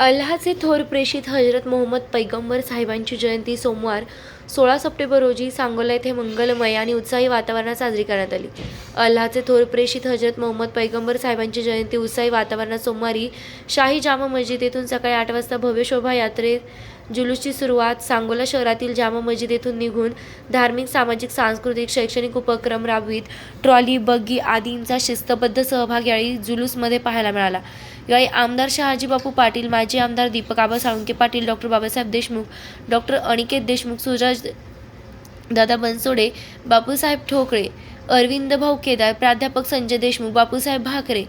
अल्लाचे थोर प्रेषित हजरत मोहम्मद पैगंबर साहेबांची जयंती सोमवार सोळा सप्टेंबर रोजी सांगोला येथे मंगलमय आणि उत्साही वातावरणात साजरी करण्यात आली. अल्लाहचे थोर प्रेषित हजरत मोहम्मद पैगंबर साहेबांची जयंती उत्साही वातावरणात सोमवारी शाही जामा मस्जिद येथून सकाळी आठ वाजता भव्य शोभा यात्रेत जुलूसची सुरुवात सांगोला शहरातील जामा मस्जिद येथून निघून धार्मिक सामाजिक सांस्कृतिक शैक्षणिक उपक्रम राबवित ट्रॉली बग्गी आदींचा शिस्तबद्ध सहभाग यावेळी जुलूसमध्ये पाहायला मिळाला. यावेळी आमदार शहाजी बापू पाटील माजी आमदार दीपक आबा साळुंके पाटील डॉक्टर बाबासाहेब देशमुख डॉक्टर अनिकेत देशमुख सुराज दादा बनसोडे बापूसाहेब ठोकळे अरविंद भाऊ केदार प्राध्यापक संजय देशमुख बापूसाहेब भाकरे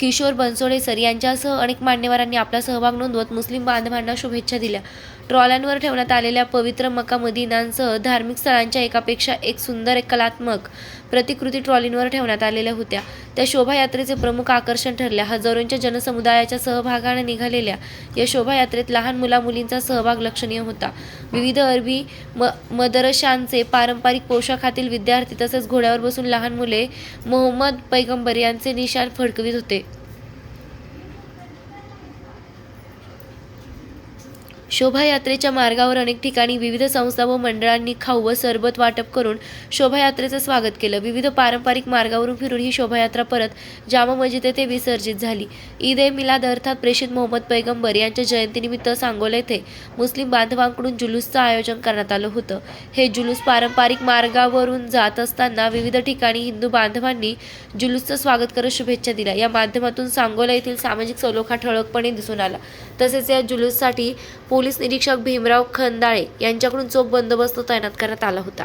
किशोर बनसोडे सर यांच्यासह अनेक मान्यवरांनी आपला सहभाग नोंदवत मुस्लिम बांधवांना शुभेच्छा दिल्या. ट्रॉल्यांवर ठेवण्यात आलेल्या पवित्र मका मदिनांसह धार्मिक स्थळांच्या एकापेक्षा एक सुंदर एक कलात्मक प्रतिकृती ट्रॉलींवर ठेवण्यात आलेल्या होत्या. त्या शोभायात्रेचे प्रमुख आकर्षण ठरल्या. हजारोंच्या जनसमुदायाच्या सहभागाने निघालेल्या या शोभायात्रेत लहान मुलामुलींचा सहभाग लक्षणीय होता. विविध अरबी म मदरशांचे पारंपरिक पोशाखातील विद्यार्थी तसेच घोड्यावर बसून लहान मुले मोहम्मद पैगंबर यांचे निशाण फडकवित होते. शोभायात्रेच्या मार्गावर अनेक ठिकाणी विविध संस्था व मंडळांनी खाऊ व सरबत वाटप करून शोभायात्रेचं स्वागत केलं. विविध पारंपरिक मार्गावरून फिरून ही शोभायात्रा परत जामा मस्जिद येथे विसर्जित झाली. ईद ए मिलाद अर्थात प्रेषित मोहम्मद पैगंबर यांच्या जयंतीनिमित्त सांगोला येथे मुस्लिम बांधवांकडून जुलूसचं आयोजन करण्यात आलं होतं. हे जुलूस पारंपरिक मार्गावरून जात असताना विविध ठिकाणी हिंदू बांधवांनी जुलूसचं स्वागत करत शुभेच्छा दिल्या. या माध्यमातून सांगोला येथील सामाजिक सलोखा ठळकपणे दिसून आला. तसेच या जुलूससाठी पोलीस निरीक्षक भीमराव खंदाळे यांच्याकडून चोख बंदोबस्त तैनात करण्यात आला होता.